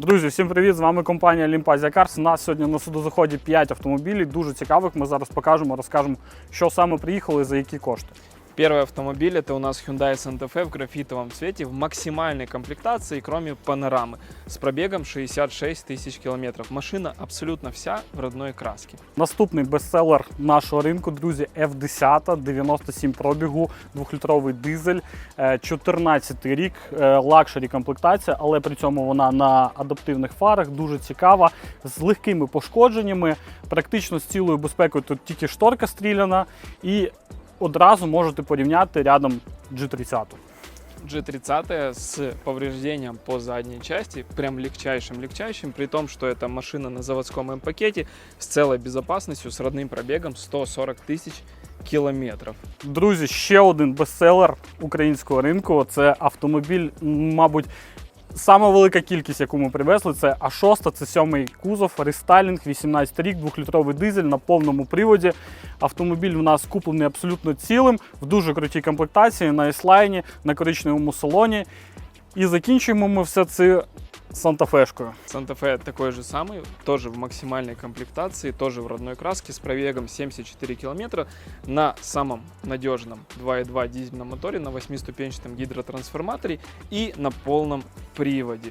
Друзі, всім привіт! З вами компанія Лімпазія Карс. У нас сьогодні на судозаході 5 автомобілів, дуже цікавих. Ми зараз покажемо, розкажемо, що саме приїхали, за які кошти. Первый автомобиль это у нас Hyundai Santa Fe в графитовом цвете в максимальной комплектации, кроме панорамы, с пробегом 66 тысяч километров. Машина абсолютно вся в родной краске. Наступний бестселер нашого ринку, друзі, F10, 97 пробігу, 2-літровий дизель, е, 14 рік, е, лакшері комплектація, але при цьому вона на адаптивних фарах, дуже цікава, з легкими пошкодженнями, практично з цілою безпекою. Тут тільки шторка стріляна, і одразу можете порівняти рядом G30. G30 с повреждением по задней части, прям легчайшим-легчайшим, при том, что это машина на заводском М-пакете с целой безопасностью, с родным пробегом 140 тысяч километров. Друзі, ще один бестселер українського ринку. Це автомобіль, м, мабуть, сама велика кількість, яку ми привезли, це А6, це сьомий кузов, рестайлінг, 18 рік, 2-літровий дизель на повному приводі. Автомобіль у нас куплений абсолютно цілим, в дуже крутій комплектації, на S-Line, на коричневому салоні. І закінчуємо ми все це Санта-Фешкою. Санта-Фе такой же самый, тоже в максимальной комплектации, тоже в родной краске, с пробегом 74 километра на самом надежном 2.2 дизельном моторе на 8-ступенчатом гидротрансформаторе и на полном приводе.